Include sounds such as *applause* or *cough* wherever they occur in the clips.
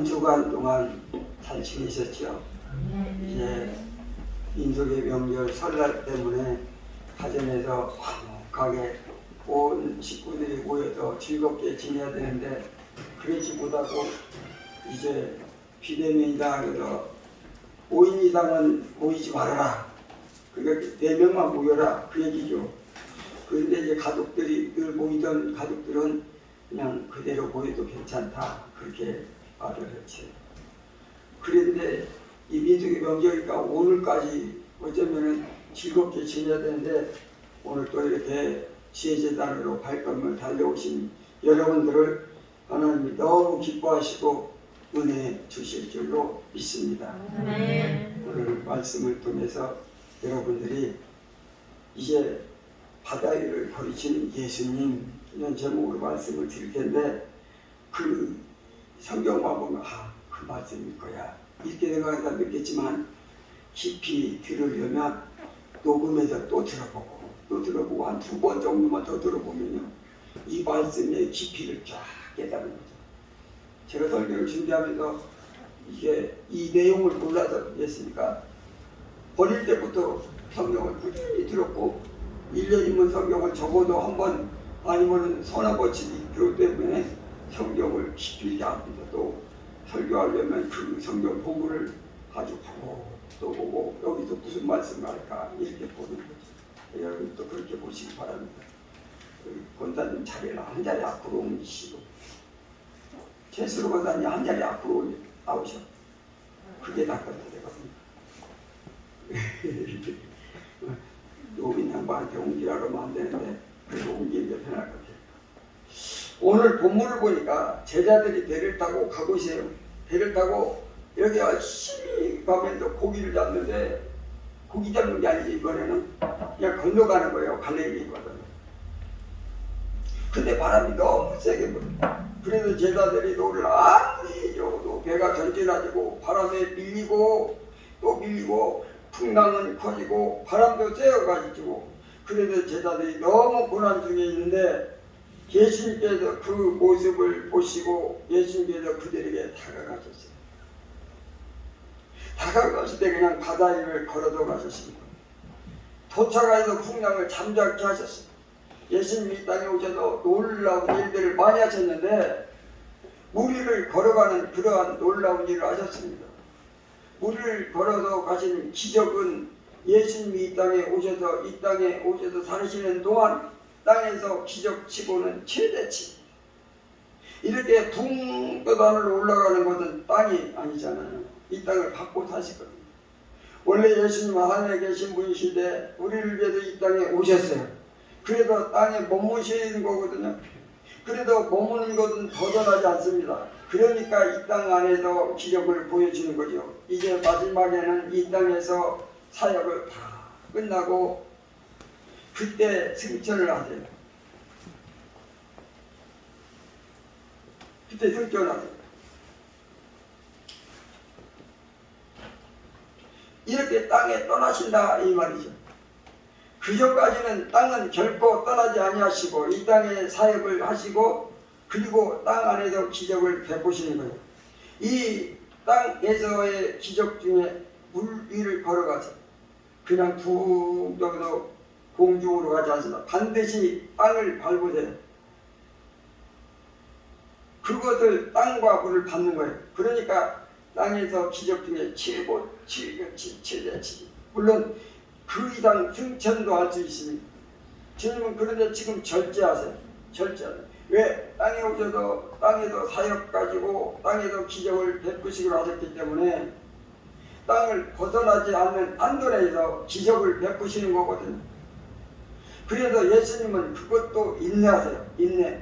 한 주간 동안 잘 지내셨죠? 이제 민족의 명절 설날 때문에 가정에서 화목하게 온 식구들이 모여서 즐겁게 지내야 되는데 그러지 못하고 이제 비대면이다 그래서 5인 이상은 모이지 말아라. 그러니까 4명만 모여라. 그 얘기죠. 그런데 이제 가족들이 늘 모이던 가족들은 그냥 그대로 모여도 괜찮다. 그렇게 말을 했지 그런데 이 민족의 명절이니까 오늘까지 어쩌면은 즐겁게 지내야 되는데 오늘 또 이렇게 지혜재단으로 발걸음을 달려오신 여러분들을 하나님이 너무 기뻐하시고 은혜 주실 줄로 믿습니다. 오늘 말씀을 통해서 여러분들이 이제 바다 위를 걸으신 예수님 이런 제목으로 말씀을 드릴 텐데 그 성경만 보면 아 그 말씀일 거야. 이렇게 생각하다 믿겠지만 깊이 들으려면 녹음해서 또 들어보고 또 들어보고 한 두 번 정도만 더 들어보면요 이 말씀의 깊이를 쫙 깨닫는 거죠. 제가 설교를 준비하면서 이게 이 내용을 몰라서 그랬으니까 어릴 때부터 성경을 꾸준히 들었고 1년이면 성경을 적어도 한 번 아니면 서너 번씩 읽기 때문에 성경을 합니다. 또 설교하려면 그 성경 본문을 아주 보고 또 보고 여기서 무슨 말씀을 할까 이렇게 보는 거죠. 여러분도 그렇게 보시기 바랍니다. 권사님 자리를 한 자리 앞으로 옮기시고 최수로 권사님 한 자리 앞으로 나오셔. 그게 낫거든요. 내가 노인 양반한테 옮기라 그러면 안 되는데 그래도 옮기는 게 편할 것 같아요. 오늘 본문을 보니까 제자들이 배를 타고 가고 있어요. 배를 타고 여기 열심히 가면서 고기를 잡는데 고기 잡는 게 아니지 이번에는 그냥 건너가는 거예요. 갈릴리거든. 근데 바람이 너무 세게 불어. 그래서 제자들이 노를 아무리 줘도 배가 전진하지고 바람에 밀리고 또 밀리고 풍랑은 커지고 바람도 쐬어가지고 그래도 제자들이 너무 고난 중에 있는데 예수님께서 그 모습을 보시고 예수님께서 그들에게 다가가셨어요. 다가갔을 때 그냥 바다 위를 걸어도 가셨습니다. 도착하여서 풍랑을 잠잠케 하셨습니다. 예수님이 이 땅에 오셔서 놀라운 일들을 많이 하셨는데 물 위를 걸어가는 그러한 놀라운 일을 하셨습니다. 물을 걸어서 가신 기적은 예수님이 이 땅에 오셔서 이 땅에 오셔서 사시는 동안 땅에서 기적치고는 최대치. 이렇게 붕떠단으로 올라가는 것은 땅이 아니잖아요. 이 땅을 받고 사시거든요. 원래 예수님은 하늘에 계신 분이신데 우리를 위해서 이 땅에 오셨어요. 그래도 땅에 머무시는 거거든요. 그래도 머무는 것은 벗어나지 않습니다. 그러니까 이 땅 안에서 기적을 보여주는 거죠. 이제 마지막에는 이 땅에서 사역을 다 끝나고 그때 승천을 하세요. 그때 승천을 하세요. 이렇게 땅에 떠나신다 이 말이죠. 그 전까지는 땅은 결코 떠나지 아니하시고 이 땅에 사역을 하시고 그리고 땅 안에서 기적을 베푸시는 거예요. 이 땅에서의 기적 중에 물 위를 걸어가서 그냥 툭 떠서 공중으로 가지 않습니다. 반드시 땅을 밟으세요. 그것을 땅과 물을 받는 거예요. 그러니까 땅에서 기적 중에 최고, 최고치, 최대치. 물론 그 이상 승천도 할 수 있습니다. 주님은 그런데 지금 절제하세요. 절제하세요. 왜? 땅에 오셔서 땅에서 사역 가지고 땅에서 기적을 베푸시기로 하셨기 때문에 땅을 벗어나지 않는 안돈에서 기적을 베푸시는 거거든요. 그래서 예수님은 그것도 인내하세요. 인내.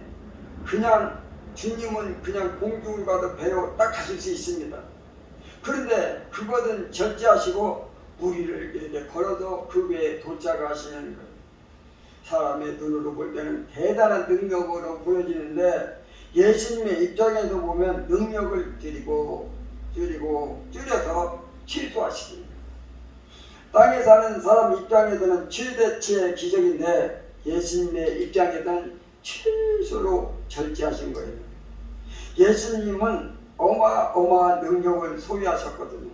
그냥 주님은 그냥 공중을 가도 배로 딱 가실 수 있습니다. 그런데 그것은 절제하시고 무리를 이렇게 걸어도 그 배에 도착하시는 거예요. 사람의 눈으로 볼 때는 대단한 능력으로 보여지는데 예수님의 입장에서 보면 능력을 줄이고 줄이고 줄여서 취소하시기 땅에 사는 사람 입장에서는 최대치의 기적인데 예수님의 입장에서는 최소로 절제하신 거예요. 예수님은 어마어마한 능력을 소유하셨거든요.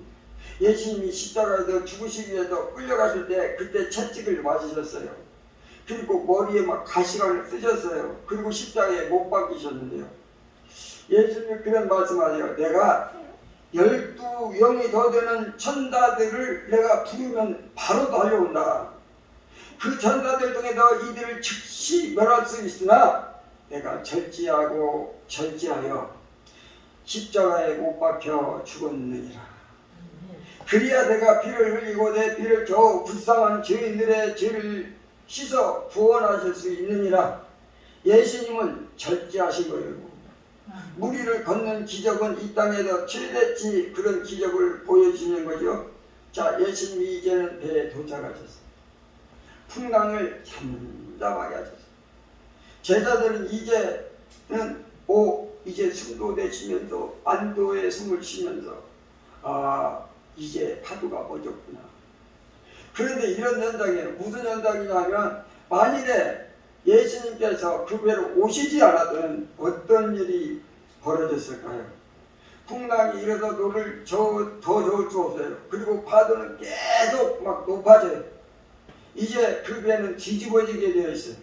예수님이 십자가에서 죽으시기 위해서 끌려가실 때 그때 채찍을 맞으셨어요. 그리고 머리에 막 가시관을 쓰셨어요. 그리고 십자가에 못 박히셨는데요. 예수님이 그런 말씀하세요. 내가 열두 영이 더 되는 천사들을 내가 부르면 바로 달려온다. 그 천사들 중에서 이들을 즉시 멸할 수 있으나 내가 절제하고 절제하여 십자가에 못 박혀 죽었느니라. 그리야 내가 피를 흘리고 내 피를 겨우 불쌍한 죄인들의 죄를 씻어 구원하실 수 있느니라. 예수님은 절제하신 거예요. 무리를 걷는 기적은 이 땅에서 최대치 그런 기적을 보여주는 거죠. 자, 예수님이 이제는 배에 도착하셨어요. 풍랑을 잠잠하게 하셨어요. 제자들은 이제는 오 이제 숨도 내쉬면서 안도의 숨을 쉬면서 아 이제 파도가 멎었구나. 그런데 이런 현장에 무슨 현장이냐면 만일에 예수님께서 그 배로 오시지 않았던 어떤 일이 벌어졌을까요? 풍랑이 일어서 노를 저, 더 저을 수 없어요. 그리고 파도는 계속 막 높아져요. 이제 그 배는 뒤집어지게 되어 있어요.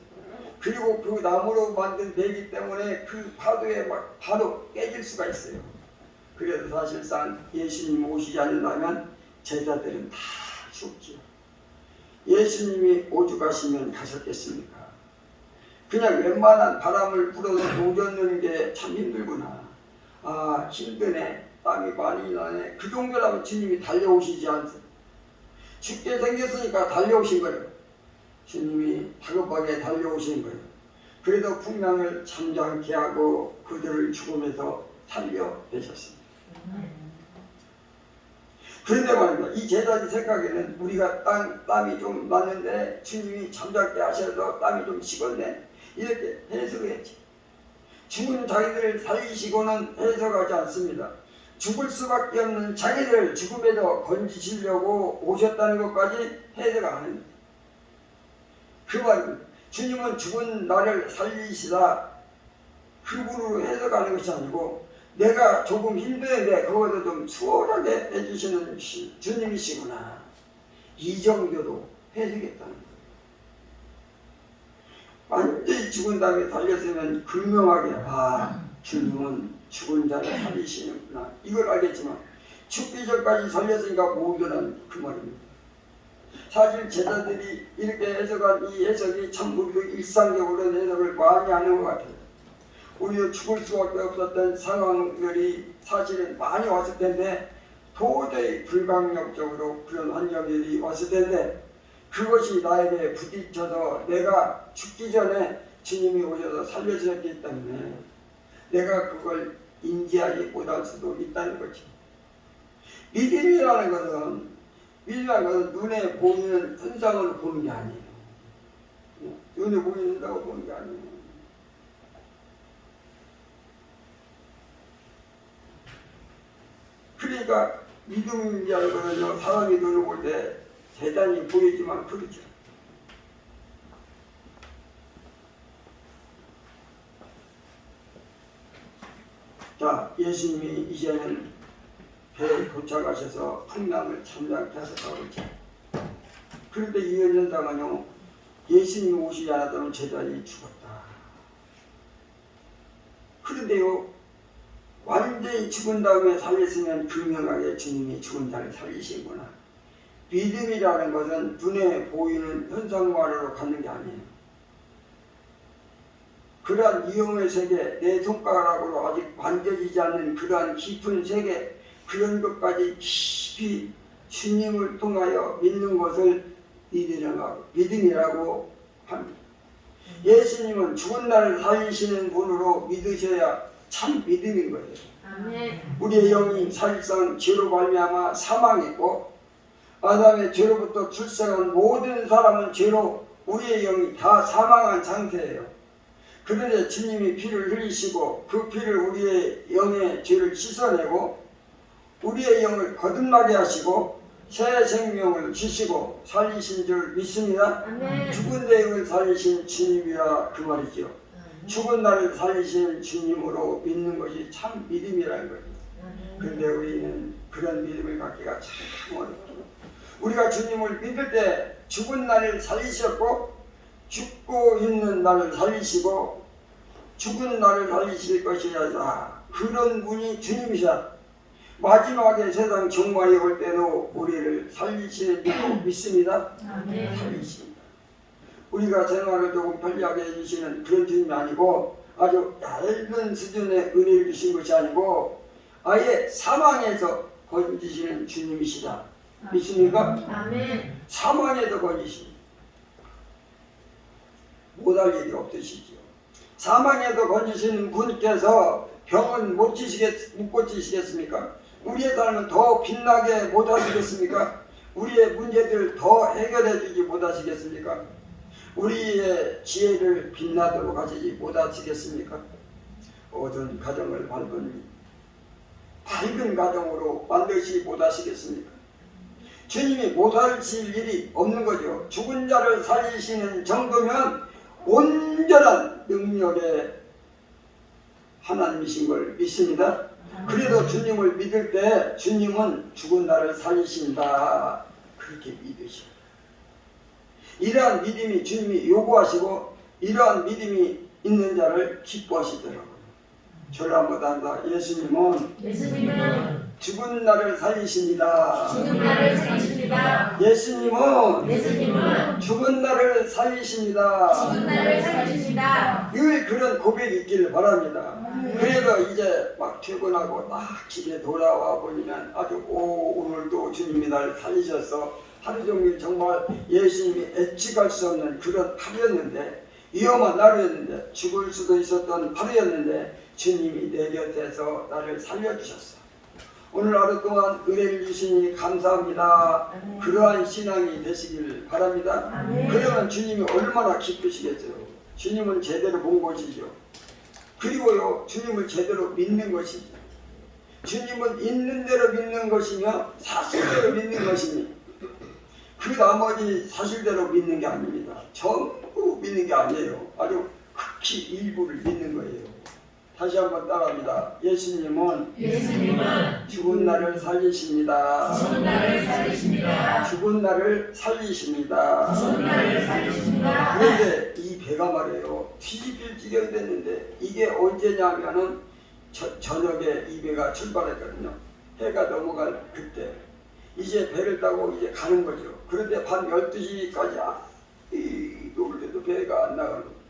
그리고 그 나무로 만든 배이기 때문에 그 파도에 막 바로 깨질 수가 있어요. 그래서 사실상 예수님 오시지 않는다면 제자들은 다 죽지요. 예수님이 오죽하시면 가셨겠습니까? 그냥 웬만한 바람을 불어서 녹여내는 게 참 힘들구나. 아 힘드네. 땀이 많이 나네. 그 정도라면 주님이 달려오시지 않습니다. 죽게 생겼으니까 달려오신 거예요. 주님이 다급하게 달려오신 거예요. 그래도 풍랑을 잠잠케 하고 그들을 죽음에서 살려내셨습니다. 그런데 말입니다. 이 제자들 생각에는 우리가 땀, 땀이 좀 났는데 주님이 잠잠게 하셔서 땀이 좀 식었네. 이렇게 해석했지. 죽은 자기들을 살리시고는 해석하지 않습니다. 죽을 수밖에 없는 자기들을 죽음에서 건지시려고 오셨다는 것까지 해석 안 합니다. 그 말은 주님은 죽은 나를 살리시다 그분으로 해석하는 것이 아니고 내가 조금 힘드는데 그것도 좀 수월하게 해주시는 시- 주님이시구나 이 정도로 해석했다는 거예요. 완전히 죽은 다음에 살렸으면 분명하게 아 주님은 죽은 자를 살리시는구나 이걸 알겠지만 죽기 전까지 살렸으니까 모두는 그 말입니다. 사실 제자들이 이렇게 해석한 이 해석이 참 우리도 일상적으로 해석을 많이 하는 것 같아요. 우리도 죽을 수밖에 없었던 상황들이 사실은 많이 왔을 텐데 도저히 불강력적으로 그런 환경들이 왔을 텐데 그것이 나에게 부딪혀서 내가 죽기 전에 주님이 오셔서 살려주셨기 때문에 내가 그걸 인지하지 못할 수도 있다는 거지. 믿음이라는 것은 믿음이라는 것은 눈에 보이는 현상을 보는 게 아니에요. 눈에 보이는 현상을 보는 게 아니에요. 그러니까 믿음이라는 것은요, 사람이 눈을 볼때 대단히 보이지만 그렇죠. 자, 예수님이 이제는 배에 도착하셔서 풍랑을 잠잠케 하셨다고 했죠. 그런데 이 현장은요, 예수님이 오시지 않았다면 제자들이 죽었다. 그런데요, 완전히 죽은 다음에 살렸으면 분명하게 주님이 죽은 자를 살리시구나. 믿음이라는 것은 눈에 보이는 현상만으로 갖는 게 아니에요. 그러한 위험의 세계, 내 손가락으로 아직 만져지지 않는 그러한 깊은 세계, 그런 것까지 깊이 주님을 통하여 믿는 것을 믿으라고, 믿음이라고 합니다. 예수님은 죽은 날을 살리시는 분으로 믿으셔야 참 믿음인 거예요. 우리의 영이 사실상 죄로 말미암아 사망했고 아담의 죄로부터 출생한 모든 사람은 죄로 우리의 영이 다 사망한 상태예요. 그런데 주님이 피를 흘리시고 그 피를 우리의 영의 죄를 씻어내고 우리의 영을 거듭나게 하시고 새 생명을 주시고 살리신 줄 믿습니다. 죽은 내 영을 살리신 주님이라 그 말이죠. 죽은 나를 살리신 주님으로 믿는 것이 참 믿음이라는 거예요. 그런데 우리는 그런 믿음을 갖기가 참 어렵죠. 우리가 주님을 믿을 때 죽은 나를 살리셨고 죽고 있는 나를 살리시고 죽은 나를 살리실 것이 아니라 그런 분이 주님이셔. 마지막에 세상 종말이 올 때도 우리를 살리시는 줄로 믿습니다. 살리십니다. 우리가 생활을 조금 편리하게 해주시는 그런 주님이 아니고 아주 얇은 수준의 은혜를 주신 것이 아니고 아예 사망에서 건지시는 주님이시다. 믿습니까? 아멘. 사망에서 건지십니다. 못할 일이 없으시지요. 사망에서 건지시는 분께서 병은 못 치시겠, 못 고치시겠습니까? 우리의 삶은 더 빛나게 못 하시겠습니까? 우리의 문제들 더 해결해 주지 못하시겠습니까? 우리의 지혜를 빛나도록 하시지 못하시겠습니까? 모든 가정을 밝은 밝은 가정으로 만드시 못하시겠습니까? 주님이 못하실 일이 없는 거죠. 죽은 자를 살리시는 정도면 온전한 능력의 하나님이신 걸 믿습니다. 그래도 주님을 믿을 때 주님은 죽은 나를 살리신다. 그렇게 믿으셔. 이러한 믿음이 주님이 요구하시고 이러한 믿음이 있는 자를 기뻐하시더라고요. 저를 한번 한다. 예수님은 예수님은 죽은 나를 살리십니다. 죽은 나를 살리십니다. 예수님은 예수님은 죽은 나를 살리십니다. 죽은 나를 살리십니다. 늘 그런 고백이 있기를 바랍니다. 그래서 이제 막 퇴근하고 딱 집에 돌아와 보면 아주 오 오늘도 주님이 나를 살리셔서 하루 종일 정말 예수님이 예측할 수 없는 그런 하루였는데 위험한 날이었는데 죽을 수도 있었던 하루였는데 주님이 내 곁에서 나를 살려주셨어. 오늘 하루 동안 은혜를 주시니 감사합니다. 그러한 신앙이 되시길 바랍니다. 아멘. 그러면 주님이 얼마나 기쁘시겠어요. 주님은 제대로 본 것이죠. 그리고요, 주님을 제대로 믿는 것이죠. 주님은 있는 대로 믿는 것이며 사실대로 믿는 것이니 그 나머지 사실대로 믿는 게 아닙니다. 전부 믿는 게 아니에요. 아주 극히 일부를 믿는 거예요. 다시 한번 따라합니다. 예수님은 예수님은 죽은 나를 살리십니다. 죽은 나를 살리십니다. 죽은 나를 살리십니다. 죽은 나를 살리십니다. 그런데 이 배가 말이에요. 뒤집힐 지경이 됐는데 이게 언제냐면은 저, 저녁에 이 배가 출발했거든요. 해가 넘어갈 그때 이제 배를 타고 이제 가는 거죠. 그런데 밤 12시까지 아, 이 놀래도 배가 안 나가는 거예요.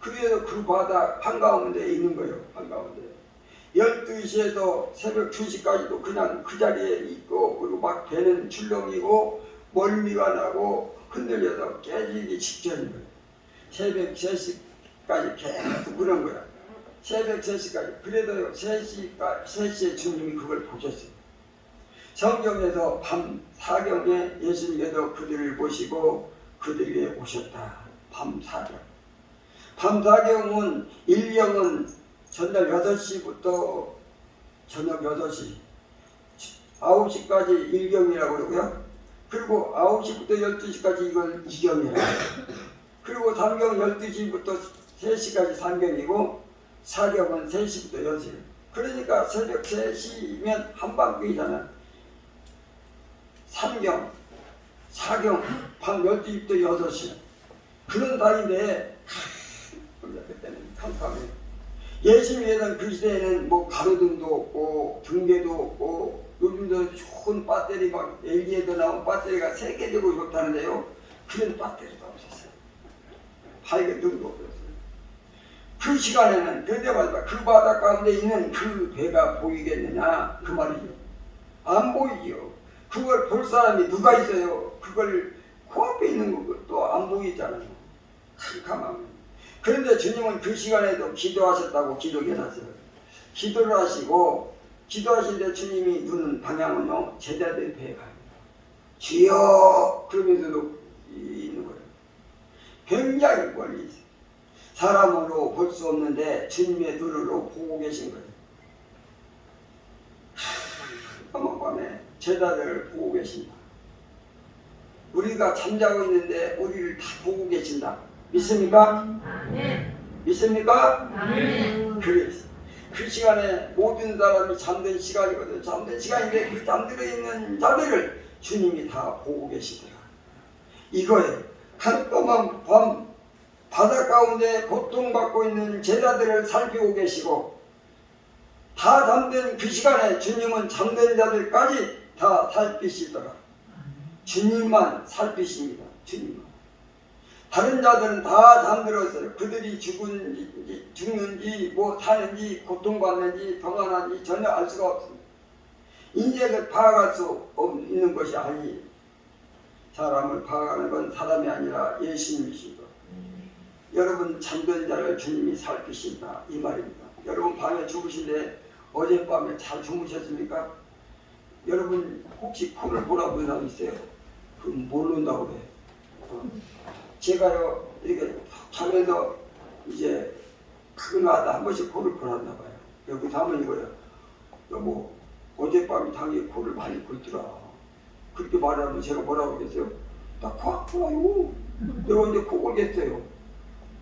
그래서 그 바다 한가운데 있는 거예요. 한가운데. 12시에서 새벽 2시까지도 그냥 그 자리에 있고 그리고 막 배는 출렁이고 멀미가 나고 흔들려서 깨지기 직전인 거예요. 새벽 3시까지 계속 그런 거야. 새벽 3시까지. 그래도 3시까, 3시에 주님이 그걸 보셨어요. 성경에서 밤 사경에 예수님께서 그들을 보시고 그들에게 오셨다. 밤 사경. 밤 사경은 일경은 전날 6시부터 저녁 6시 9시까지 일경이라고 그러고요. 그리고 9시부터 12시까지 이걸 이경이라고. 그리고 삼경 12시부터 3시까지 삼경이고 사경은 3시부터 6시. 그러니까 새벽 3시면 한밤중이잖아. 삼경, 사경, 밤 12시부터 6시. 그런 사이인데 그때는 캄캄해요. 예수님에는 그 시대에는 뭐 가로등도 없고 등대도 없고 요즘도 좋은 배터리 막 LG에도 나온 배터리가 세계적으로 좋다는데요. 그런 배터리도 없었어요. 밝은 등도 없었어요. 그 시간에는 그때 말이야 그 바다 가운데 있는 그 배가 보이겠느냐 그 말이죠. 안 보이죠. 그걸 볼 사람이 누가 있어요? 그걸 코앞에 있는 것도 안 보이잖아요. 캄캄하면. 그런데 주님은 그 시간에도 기도하셨다고 기록해놨어요. 기도를 하시고 기도하실 때 주님이 두는 방향은요 제자들 배에 가요. 주여 그러면서도 있는 거예요. 굉장히 멀리 있어요. 사람으로 볼 수 없는데 주님의 눈으로 보고 계신 거예요. 한번 밤에 제자들을 보고 계신다. 우리가 잠자고 있는데 우리를 다 보고 계신다. 믿습니까? 아멘. 믿습니까? 그래. 그그 시간에 모든 사람이 잠든 시간이거든. 잠든 시간인데 그 잠들어 있는 자들을 주님이 다 보고 계시더라. 이거에 깜깜한 밤 바다 가운데 고통받고 있는 제자들을 살피고 계시고 다 잠든 그 시간에 주님은 잠든 자들까지 다 살피시더라. 주님만 살피십니다. 주님만. 다른 자들은 다 잠들었어요. 그들이 죽은지, 죽는지, 뭐 사는지, 고통받는지, 평안한지 전혀 알 수가 없습니다. 인생을 파악할 수 없는 것이 아니에요. 사람을 파악하는 건 사람이 아니라 예수님이시고. 여러분 잠든 자를 주님이 살피신다 이 말입니다. 여러분 밤에 주무신데 어젯밤에 잘 주무셨습니까? 여러분 혹시 코를 골아본 사람 있어요? 그럼 모른다고 그래. 어. 제가요 이렇게 자면서 이제 가끔가다 한 번씩 코를 골았나 봐요. 여기 다음은 이거예요. 여보 어젯밤에 당연히 코를 많이 골더라. 그렇게 말하면 제가 뭐라고 그랬어요? 나 코 아프라요. 내가 언제 코 골겠어요.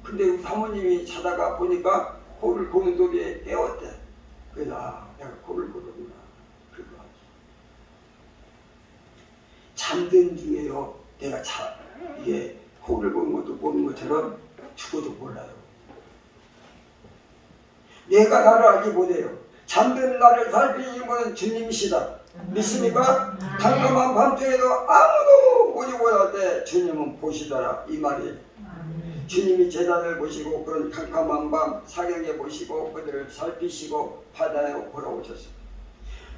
근데 사모님이 자다가 보니까 코를 고는 소리에 깨웠대. 그래서 아, 내가 코를 고르구나. 그거 잠든 중에요. 내가 자 이게 코를 고는 것도 보는 것처럼 죽어도 몰라요. 내가 나를 알기 못해요. 잠든 나를 살피시는 분은 주님이시다. 믿습니까? 깜깜한 밤중에도 아무도 보지 못할 때 주님은 보시더라 이 말이에요. 주님이 제자들 보시고 그런 캄캄한 밤 사경에 보시고 그들을 살피시고 바다에 걸어오셨습니다.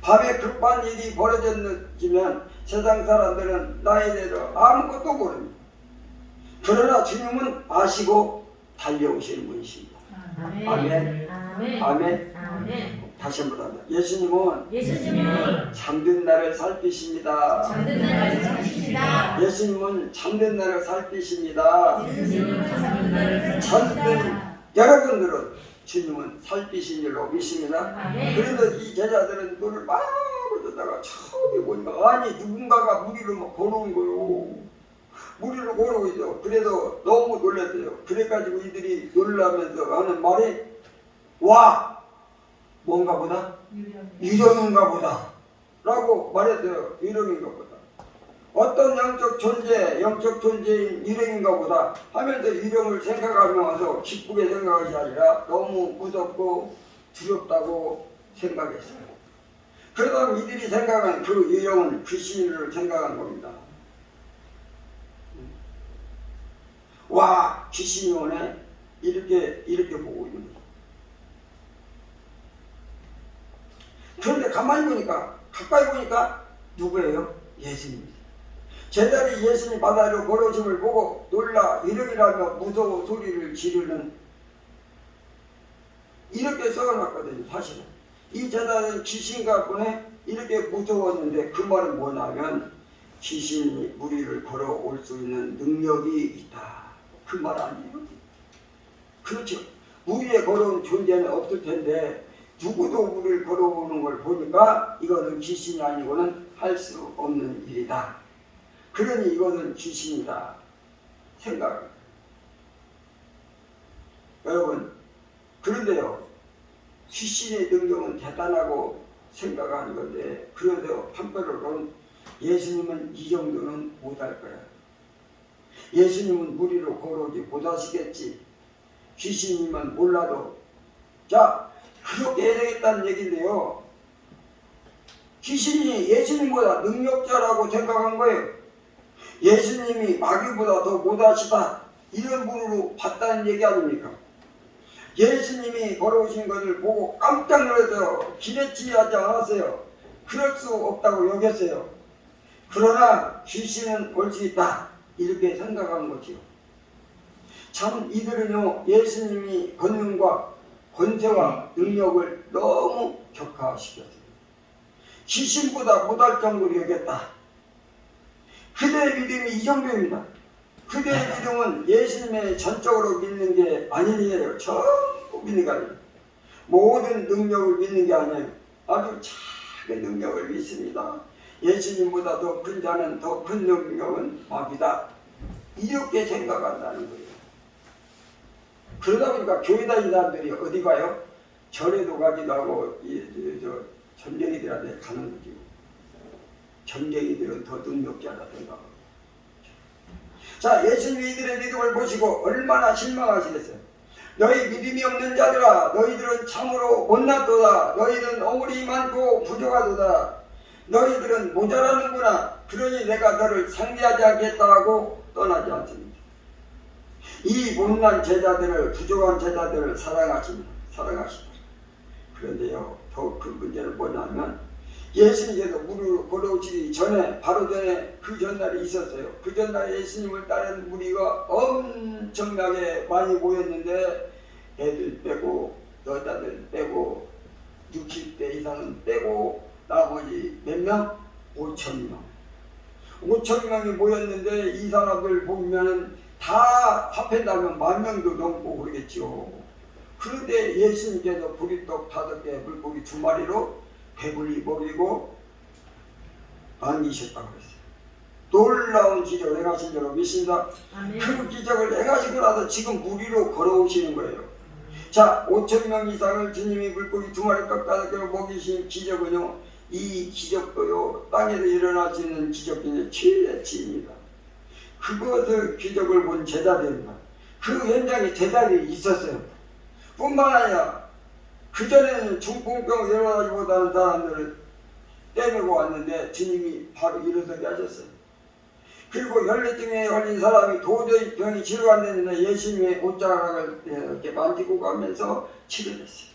밤에 급한 일이 벌어졌지만 세상 사람들은 나에 대해서 아무것도 모릅니다. 그러나 주님은 아시고 달려오시는 분이십니다. 아멘. 아멘. 아멘. 아멘. 다시 한번 합니다. 예수님은 예수님은 잠든 나를 살피십니다. 잠든 나를 살피십니다. 예수님은 잠든 나를 살피십니다. 예수님은 잠든 나를 살피십니다. 여러분들은 주님은 살피신 일로 믿습니다. 아멘. 그래서 이 제자들은 눈을 막 뜨다가 처음에 보니까 아니 누군가가 무리를 막 걸어온 거요. 무리를 걸어오고 있어. 그래서 너무 놀랐어요. 그래가지고 이들이 놀라면서 하는 말이 와 뭔가 보다 유령인가 보다 라고 말했어요. 유령인가 보다. 어떤 영적 존재, 영적 존재인 유령인가 보다 하면서 유령을 생각하면서 기쁘게 생각하지 아니라 너무 무섭고 두렵다고 생각했어요. 그러다 이들이 생각한 그 유령은 귀신을 생각한 겁니다. 와, 귀신이 오네? 이렇게, 이렇게 보고 있는 거죠. 그런데 가만히 보니까 가까이 보니까 누구예요? 예수님이죠. 제자리 예수님 바다로 걸어짐을 보고 놀라 이름이라며 무서워 소리를 지르는 이렇게 써놨거든요 사실은 이 제자는 귀신 갖고는 이렇게 무서웠는데 그 말은 뭐냐면 귀신이 무리를 걸어올 수 있는 능력이 있다 그 말 아니에요? 그렇죠 무리에 걸어온 존재는 없을 텐데 누구도 우리를 걸어오는 걸 보니까 이거는 귀신이 아니고는 할 수 없는 일이다. 그러니 이것은 귀신이다. 생각. 여러분, 그런데요, 귀신의 능력은 대단하고 생각하는 건데, 그래도 한편으로는 예수님은 이 정도는 못할 거야. 예수님은 무리로 걸어오지 못하시겠지. 귀신이면 몰라도. 자, 그렇게 해야 되겠다는 얘기인데요. 귀신이 예수님보다 능력자라고 생각한 거예요. 예수님이 마귀보다 더 못하시다. 이런 분으로 봤다는 얘기 아닙니까? 예수님이 걸어오신 것을 보고 깜짝 놀라서 기대치하지 않았어요. 그럴 수 없다고 여겼어요. 그러나 귀신은 볼수 있다. 이렇게 생각한 거지요. 참 이들은요 예수님이 권능과 권세와 능력을 너무 격화시켰습니다. 귀신보다 못할 정도로 여겼다. 그대의 믿음이 이 정도입니다. 그대의 믿음은 예수님의 전적으로 믿는 게 아니에요. 전부 믿는 게 아니에요. 모든 능력을 믿는 게 아니에요. 아주 작은 능력을 믿습니다. 예수님보다 더 큰 자는 더 큰 능력은 마귀다. 이렇게 생각한다는 거예요. 그러다 보니까 교회 다니는 사람들이 어디 가요? 절에도 가기도 하고 전쟁이들한테 가는 거지. 전쟁이들은 더 능력자라든가. 자, 예수님이 이들의 믿음을 보시고 얼마나 실망하시겠어요. 너희 믿음이 없는 자들아, 너희들은 참으로 못났도다. 너희는 어물이 많고 부족하도다. 너희들은 모자라는구나. 그러니 내가 너를 상대하지 않겠다 하고 떠나지 않습니다. 이 못난 제자들을 부족한 제자들을 사랑하십니다. 사랑하시다. 그런데요, 더큰 문제는 뭐냐면 예수님께서 무리로 걸어오시기 전에 바로 전에 그 전날이 있었어요. 그 전날에 예수님을 따르는 무리가 엄청나게 많이 모였는데 애들 빼고 여자들 빼고 60대 이상은 빼고 나머지 몇 명? 5천 명. 5천 명이 모였는데 이 사람들 보면은 다 합해다면 만 명도 넘고 그러겠죠. 그런데 예수님께서 보리떡 다섯 개, 물고기 두 마리로 배불리 먹이고 안기셨다고 그랬어요. 놀라운 기적을 행하신 줄로 믿습니다. 아멘. 그 기적을 행하시고 나서 지금 무리로 걸어오시는 거예요. 자, 5천 명 이상을 주님이 물고기 두 마리 떡 다섯 개로 먹이신 기적은요, 이 기적도요, 땅에서 일어날 수 있는 기적 중에 최대치입니다. 그것을 기적을 본 제자들입니다. 그 현장에 제자들이 있었어요. 뿐만 아니라, 그전에는 중풍병 일어나지 못하는 사람들을 떼내고 왔는데 주님이 바로 일어서게 하셨어요. 그리고 혈류증에 걸린 사람이 도저히 병이 치료가 안 되는데 예수님의 옷자락을 이렇게 만지고 가면서 치료됐어요.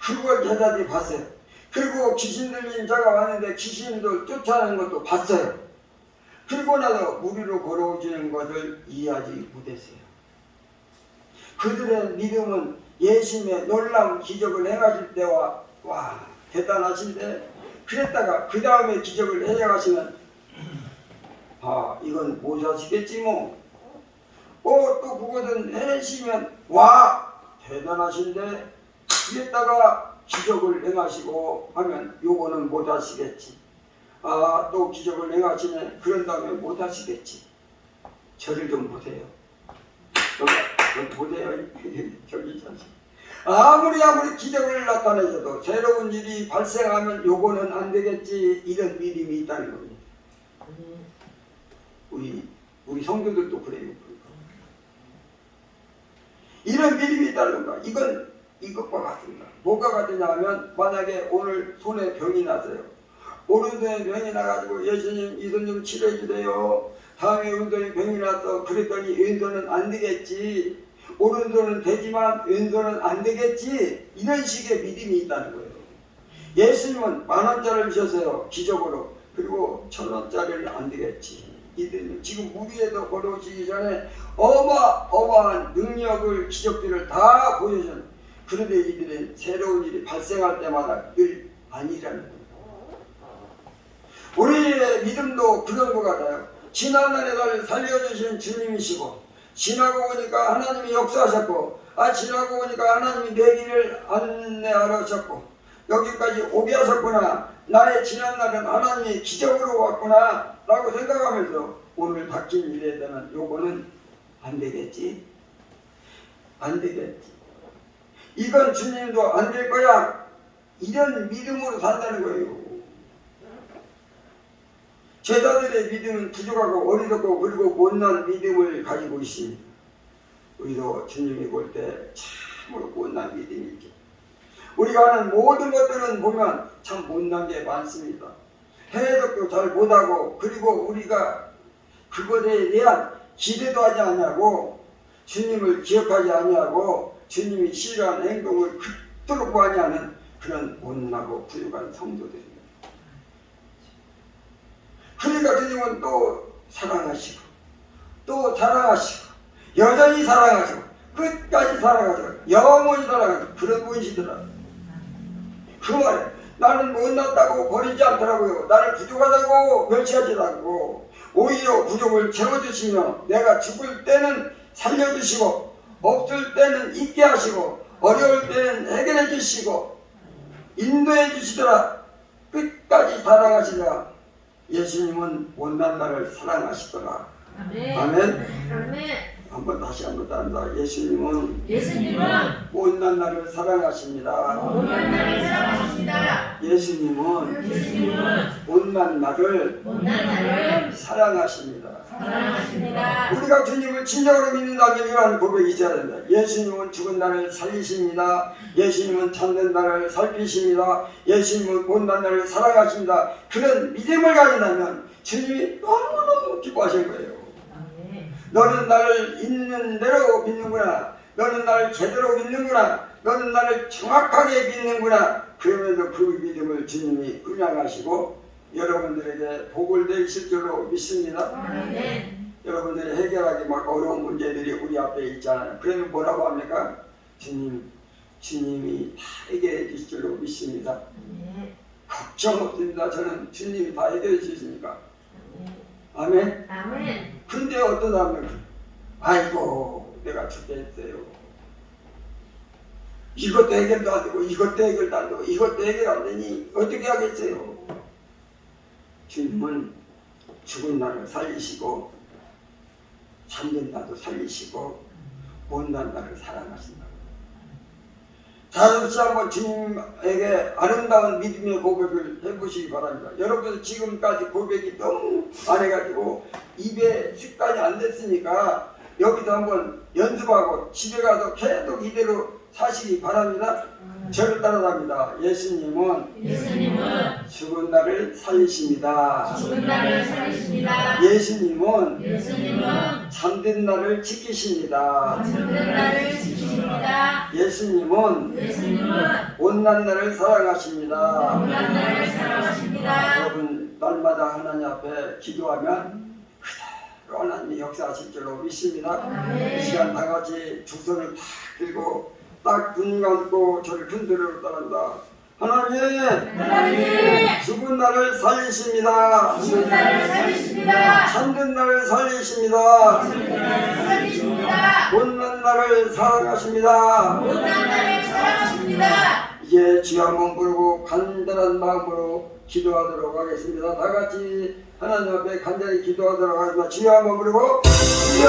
그걸 제자들이 봤어요. 그리고 귀신 들린 자가 왔는데 귀신들 쫓아내는 것도 봤어요. 그리고 나서 무리로 걸어오시는 것을 이해하지 못했어요. 그들의 믿음은 예수님의 놀라운 기적을 행하실 때와 와 대단하신데 그랬다가 그 다음에 기적을 행하시면 아, 이건 모자시겠지 뭐. 어, 또 그거는 해내시면, 와, 대단하신데, 이랬다가 기적을 행하시고 하면, 요거는 못 하시겠지. 아, 또 기적을 행하시면, 그런 다음에 못 하시겠지. 저를 좀 보세요. 여기, 여기 보세요. *laughs* 저기 자식. 아무리 아무리 기적을 나타내셔도 새로운 일이 발생하면 요거는 안 되겠지. 이런 믿음이 있다는 겁니다. 우리 우리 성도들도 그래요. 이런 믿음이 있다는 거. 이건 이것과 같습니다. 뭐가 같으냐 하면 만약에 오늘 손에 병이 났어요. 오른손에 병이 나가지고 예수님 이 손 좀 치료해 주세요. 다음에 오른손에 병이 났어. 그랬더니 왼손은 안 되겠지. 오른손은 되지만 왼손은 안 되겠지. 이런 식의 믿음이 있다는 거예요. 예수님은 만 원짜리를 주셨어요. 기적으로. 그리고 천 원짜리는 안 되겠지. 이들은 지금 무리에도 걸어오시기 전에 어마어마한 능력을 기적들을 다 보여준 그런데 이들은 새로운 일이 발생할 때마다 늘 아니라는 거예요. 우리의 믿음도 그런 것 같아요. 지난날에 나를 살려주신 주님이시고 지나고 보니까 하나님이 역사하셨고 아 지나고 보니까 하나님이 내 길을 안내하러 하셨고 여기까지 오게 하셨구나 나의 지난날은 하나님이 기적으로 왔구나 라고 생각하면서 오늘 닥친 일에 대한 요거는 안 되겠지 안 되겠지 이건 주님도 안 될 거야. 이런 믿음으로 산다는 거예요. 제자들의 믿음은 부족하고 어리석고 그리고 못난 믿음을 가지고 있습니다 우리도 주님이 볼 때 참으로 못난 믿음이죠. 우리가 하는 모든 것들은 보면 참 못난 게 많습니다. 해석도 잘 못하고 그리고 우리가 그것에 대한 기대도 하지 아니하고 주님을 기억하지 아니하고 주님이 싫어하는 행동을 많이 하는 그런 못나고 부족한 성도들입니다. 그러니까 주님은 또 사랑하시고 또 사랑하시고 여전히 사랑하시고 끝까지 사랑하시고 영원히 사랑하시고 그런 분이시더라. 그 말에 나는 못났다고 버리지 않더라고요. 나를 부족하다고 멸치하지 않고 오히려 부족을 채워주시며 내가 죽을 때는 살려주시고 없을 때는 있게 하시고 어려울 때는 해결해 주시고 인도해 주시더라. 끝까지 사랑하시라. 예수님은 못난 나를 사랑하시더라. 아멘. 아멘. 아멘. 한번 다시 한번 따른다. 예수님은 예수님은 온난 나를 사랑하십니다. 온난 나를 사랑하십니다. 예수님은 예수님은 온난 나를 온난 나를 사랑하십니다. 사랑하십니다. 우리가 주님을 진정으로 믿는다면 이러한 고백이 있어야 된다. 예수님은 죽은 나를 살리십니다. 예수님은 참된 나를 살피십니다. 예수님은 온난 나를 사랑하십니다. 그런 믿음을 가진다면 주님이 너무너무 기뻐하실 거예요. 너는 나를 있는 대로 믿는구나. 너는 나를 제대로 믿는구나. 너는 나를 정확하게 믿는구나. 그러면서 그 믿음을 주님이 음양하시고 여러분들에게 복을 내실 줄로 믿습니다. 아멘. 여러분들이 해결하기 막 어려운 문제들이 우리 앞에 있잖아요. 그러면 뭐라고 합니까? 주님, 주님이 다 해결해 주실 줄로 믿습니다. 걱정 없습니다. 저는 주님이 다 해결해 주시니까. 아멘. 아멘. 근데 어떤 사람은 아이고 내가 죽겠어요. 이것도 해결도 안 되고 이것도 해결도 안 되고 이것도 해결 안 되니 어떻게 하겠어요? 주님은 죽은 나를 살리시고 잠든 나도 살리시고 못난 나를 사랑하신다. 다시 한번 주님에게 아름다운 믿음의 고백을 해보시기 바랍니다. 여러분 지금까지 고백이 너무 안 해가지고 입에 습관이 안 됐으니까 여기서 한번 연습하고 집에 가서 계속 이대로 사시기 바랍니다. 저를 따라갑니다. 예수님은 예수님은 죽은 나를 살리십니다. 죽은 나를 살리십니다. 예수님은 예수님은 잠든 나를 지키십니다. 죽은 나를 지키십니다. 예수님은 예수님은 온난 나를 사랑하십니다. 온난 나를 사랑하십니다. 여러분 날마다 하나님 앞에 기도하면 그대로 하나님이 역사하실 줄로 믿습니다. 이 시간 다 같이 두 손을 탁 들고 딱 눈 감고 저를 흔들어 따른다. 하나님 하나님 죽은 나를 살리십니다. 죽은 나를 살리십니다. 잠든 나를 살리십니다. 죽은 나를 살리십니다. 온난 나를 사랑하십니다. 온난 나를 사랑하십니다. 이제 주여 한번 부르고 간절한 마음으로 기도하도록 하겠습니다. 다 같이 하나님 앞에 간절히 기도하도록 하겠습니다. 주여 한번 부르고 주여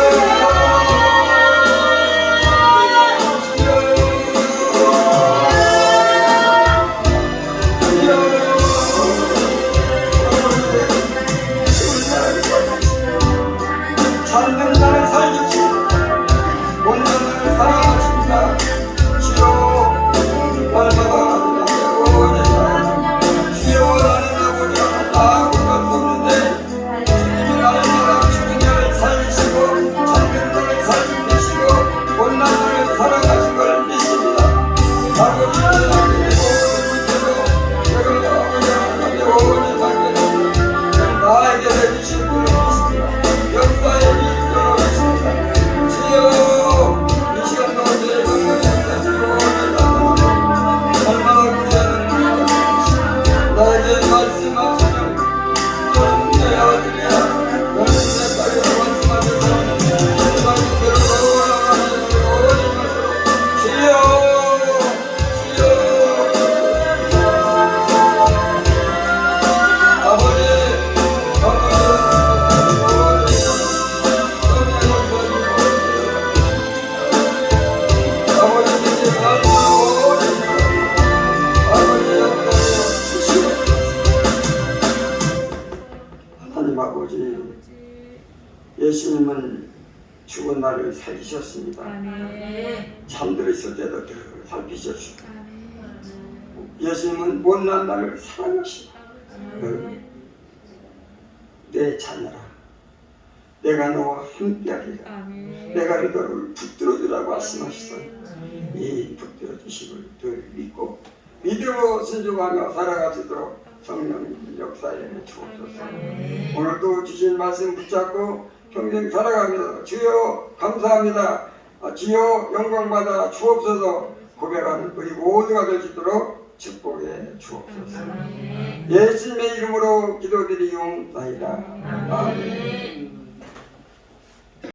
예수님은 죽은 나를 살리셨습니다. 잠들어 있을 때도 늘 살피셨습니다. 예수님은 못난 나를 사랑하시고 내 자녀라 내가 너와 함께하리라. 내가 너를 붙들어 주라고 말씀하셨어요 이 붙들어 주심을 늘 믿고 믿음으로 순종하며 살아가시도록 성령님 역사에 주옵소서. 오늘도 주신 말씀 붙잡고 평생 살아가면서 주여 감사합니다. 아, 주여 영광받아 주옵소서. 고백하는 우리 모두가 될 수 있도록 축복해 주옵소서. 예수님의 이름으로 기도드리옵나이다. 아멘